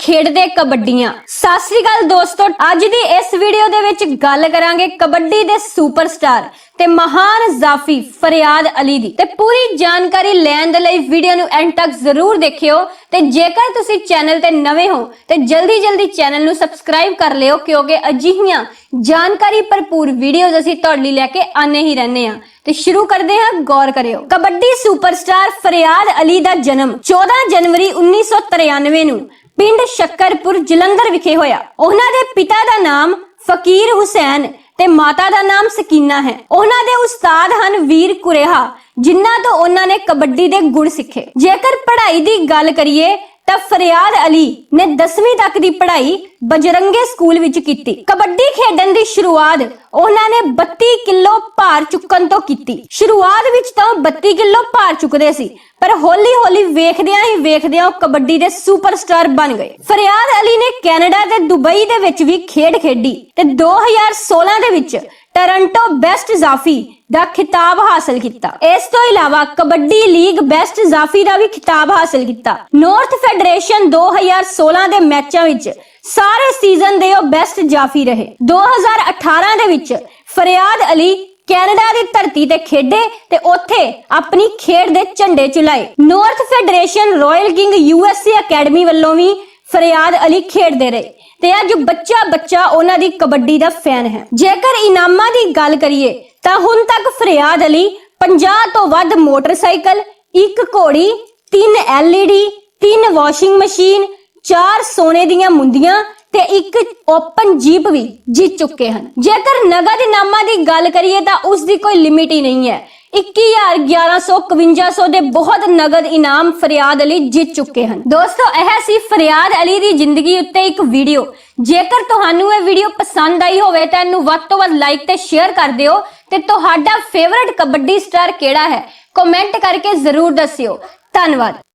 ਖੇਡਦੇ ਕਬੱਡੀਆਂ। ਸਤਿ ਸ੍ਰੀ ਅਕਾਲ ਦੋਸਤੋ, ਅੱਜ ਦੀ ਇਸ ਵੀਡੀਓ ਦੇ ਵਿੱਚ ਗੱਲ ਕਰਾਂਗੇ ਕਬੱਡੀ ਦੇ ਸੁਪਰਸਟਾਰ ਤੇ ਮਹਾਨ ਜ਼ਾਫੀ ਫਰਿਆਦ ਅਲੀ ਦੀ। ਤੇ ਪੂਰੀ ਜਾਣਕਾਰੀ ਲੈਣ ਦੇ ਲਈ ਵੀਡੀਓ ਨੂੰ ਐਂਡ ਤੱਕ ਜ਼ਰੂਰ ਦੇਖਿਓ ਤੇ ਜੇਕਰ ਤੁਸੀਂ ਚੈਨਲ ਤੇ ਨਵੇਂ ਹੋ, ਤੇ ਜਲਦੀ ਜਲਦੀ ਚੈਨਲ ਨੂੰ ਸਬਸਕ੍ਰਾਈਬ ਕਰ ਲਿਓ, ਕਿਉਂਕਿ ਅਜਿਹੀਆਂ ਜਾਣਕਾਰੀ ਭਰਪੂਰ ਵੀਡੀਓਜ਼ ਅਸੀਂ ਤੁਹਾਡੇ ਲਈ ਲੈ ਕੇ ਆਨੇ ਹੀ ਰਹਿੰਦੇ ਹਾਂ। ਤੇ ਸ਼ੁਰੂ ਕਰਦੇ ਹਾਂ, ਗੌਰ ਕਰਿਓ। ਕਬੱਡੀ ਸੁਪਰਸਟਾਰ ਫਰਿਆਦ ਅਲੀ ਦਾ ਜਨਮ 14 ਜਨਵਰੀ 1993 ਨੂੰ ਪਿੰਡ ਸ਼ੱਕਰਪੁਰ ਜਲੰਧਰ ਵਿਖੇ ਹੋਇਆ। ਉਹਨਾਂ ਦੇ ਪਿਤਾ ਦਾ ਨਾਮ ਫਕੀਰ ਹੁਸੈਨ ਤੇ ਮਾਤਾ ਦਾ ਨਾਮ ਸਕੀਨਾ ਹੈ। ਉਹਨਾਂ ਦੇ ਉਸਤਾਦ ਹਨ ਵੀਰ ਕੁਰੇਹਾ, ਜਿਨ੍ਹਾਂ ਤੋਂ ਉਹਨਾਂ ਨੇ ਕਬੱਡੀ ਦੇ ਗੁਣ ਸਿੱਖੇ। ਜੇਕਰ ਪੜ੍ਹਾਈ ਦੀ ਗੱਲ ਕਰੀਏ, ਤਾਂ ਫਰਿਆਦ ਅਲੀ ਨੇ 10ਵੀਂ ਤੱਕ ਦੀ ਪੜ੍ਹਾਈ ਬਜਰੰਗੇ ਸਕੂਲ ਵਿੱਚ ਕੀਤੀ। ਕਬੱਡੀ ਖੇਡਣ ਦੀ ਸ਼ੁਰੂਆਤ ਉਹਨਾਂ ਨੇ 32 ਕਿਲੋ ਭਾਰ ਚੁੱਕਣ ਤੋਂ ਕੀਤੀ। ਸ਼ੁਰੂਆਤ ਵਿੱਚ ਤਾਂ 32 ਕਿਲੋ ਭਾਰ ਚੁੱਕਦੇ ਸੀ, ਪਰ ਹੌਲੀ ਹੌਲੀ ਵੇਖਦਿਆਂ ਹੀ ਵੇਖਦਿਆਂ ਉਹ ਕਬੱਡੀ ਦੇ ਸੁਪਰਸਟਾਰ ਬਣ ਗਏ। ਫਰਿਆਦ ਅਲੀ ਨੇ ਕੈਨੇਡਾ ਤੇ ਦੁਬਈ ਦੇ ਵਿੱਚ ਵੀ ਖੇਡ ਖੇਡੀ ਤੇ 2016 ਦੇ ਵਿੱਚ ਟੋਰਾਂਟੋ ਬੈਸਟ ਜ਼ਾਫੀ ਦਾ ਖਿਤਾਬ ਹਾਸਲ ਕੀਤਾ। ਇਸ ਤੋਂ ਇਲਾਵਾ ਕਬੱਡੀ ਲੀਗ ਬੈਸਟ ਜ਼ਾਫੀ ਦਾ ਵੀ ਖਿਤਾਬ ਹਾਸਲ ਕੀਤਾ। ਨਾਰਥ ਫੈਡਰੇਸ਼ਨ 2016 ਦੇ ਮੈਚਾਂ ਵਿੱਚ ਸਾਰੇ ਸੀਜ਼ਨ ਦੇ ਉਹ ਬੈਸਟ ਜਾਫੀ ਰਹੇ। 2018 ਦੇ ਵਿੱਚ ਫਰਿਆਦ ਅਲੀ ਕੈਨੇਡਾ ਦੀ ਧਰਤੀ ਤੇ ਖੇਡੇ ਤੇ ਉੱਥੇ ਆਪਣੀ ਖੇਡ ਦੇ ਝੰਡੇ ਚੁਲਾਏ। North federation royal king USA academy ਵੱਲੋਂ ਵੀ ਫਰਿਆਦ ਅਲੀ ਖੇਡਦੇ ਰਹੇ। ਤੇ ਅੱਜ ਬੱਚਾ ਬੱਚਾ ਉਹਨਾਂ ਦੀ ਕਬੱਡੀ ਦਾ ਫੈਨ ਹੈ। ਜੇਕਰ ਇਨਾਮਾਂ ਦੀ ਗੱਲ ਕਰੀਏ, ਤਾਂ ਹੁਣ ਤੱਕ ਫਰਿਆਦ ਅਲੀ 50 ਤੋਂ ਵੱਧ ਮੋਟਰਸਾਈਕਲ, ਇੱਕ ਘੋੜੀ, ਤਿੰਨ ਐਲਈਡੀ ਤਿੰਨ ਵਾਸ਼ਿੰਗ ਮਸ਼ੀਨ ਚਾਰ ਸੋਨੇ ਦੀਆਂ ਮੁੰਦੀਆਂ ਤੇ ਇੱਕ ਓਪਨ ਜੀਪ ਵੀ ਜਿੱਤ ਚੁੱਕੇ ਹਨ। ਜੇਕਰ ਨਗਦ ਇਨਾਮਾਂ ਦੀ ਗੱਲ ਕਰੀਏ ਤਾਂ ਉਸ ਦੀ ਕੋਈ ਲਿਮਿਟ ਹੀ ਨਹੀਂ ਹੈ। 21000 1100 5100 ਦੇ ਬਹੁਤ ਨਗਦ ਇਨਾਮ ਫਰਿਆਦ ਅਲੀ ਜਿੱਤ ਚੁੱਕੇ ਹਨ। ਦੋਸਤੋ, ਇਹ ਸੀ ਫਰਿਆਦ ਅਲੀ ਦੀ ਜ਼ਿੰਦਗੀ ਉੱਤੇ ਇੱਕ ਵੀਡੀਓ। ਜੇਕਰ ਤੁਹਾਨੂੰ ਇਹ ਵੀਡੀਓ ਪਸੰਦ ਆਈ ਹੋਵੇ ਤਾਂ ਇਹਨੂੰ ਵੱਧ ਤੋਂ ਵੱਧ ਲਾਈਕ ਤੇ ਸ਼ੇਅਰ ਕਰ ਦਿਓ ਤੇ ਤੁਹਾਡਾ ਫੇਵਰਿਟ ਕਬੱਡੀ ਸਟਾਰ ਕਿਹੜਾ ਹੈ? ਕਮੈਂਟ ਕਰਕੇ ਜ਼ਰੂਰ ਦੱਸਿਓ। ਧੰਨਵਾਦ।